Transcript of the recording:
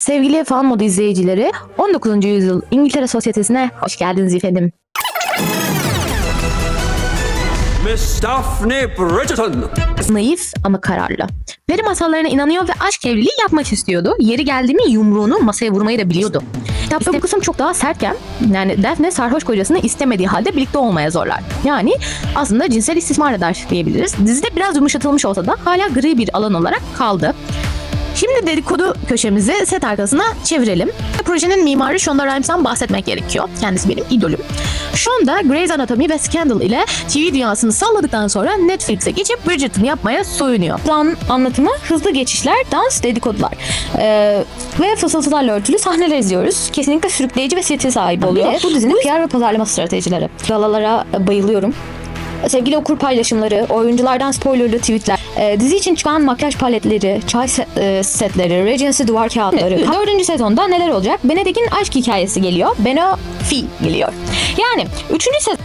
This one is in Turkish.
Sevgili fan modu izleyicileri, 19. yüzyıl İngiltere sosyetesine hoş geldiniz efendim. Miss Daphne Bridgerton. Naif ama kararlı. Peri masallarına inanıyor ve aşk evliliği yapmak istiyordu. Yeri geldi mi yumruğunu masaya vurmayı da biliyordu. Kitapta bu kısım çok daha sertken, yani Daphne sarhoş kocasını istemediği halde birlikte olmaya zorlar. Yani aslında cinsel istismar eder diyebiliriz. Dizide biraz yumuşatılmış olsa da hala gri bir alan olarak kaldı. Şimdi dedikodu köşemizi set arkasına çevirelim. Projenin mimarı Shonda Rhimes'tan bahsetmek gerekiyor. Kendisi benim idolüm. Shonda Grey's Anatomy ve Scandal ile TV dünyasını salladıktan sonra Netflix'e geçip Bridgerton yapmaya soyunuyor. Plan anlatımı, hızlı geçişler, dans, dedikodular ee, ve fısıltılarla örtülü sahneler izliyoruz. Kesinlikle sürükleyici ve stil sahibi oluyor. Bu dizinin PR ve pazarlama stratejileri. Galalara bayılıyorum. Sevgili okur paylaşımları, oyunculardan spoilerlı tweetler, e, dizi için çıkan makyaj paletleri, çay se- e, setleri, Regency duvar kağıtları. Dördüncü sezonda neler olacak? Benedict'in aşk hikayesi geliyor. Beno Fi geliyor. Yani üçüncü sezon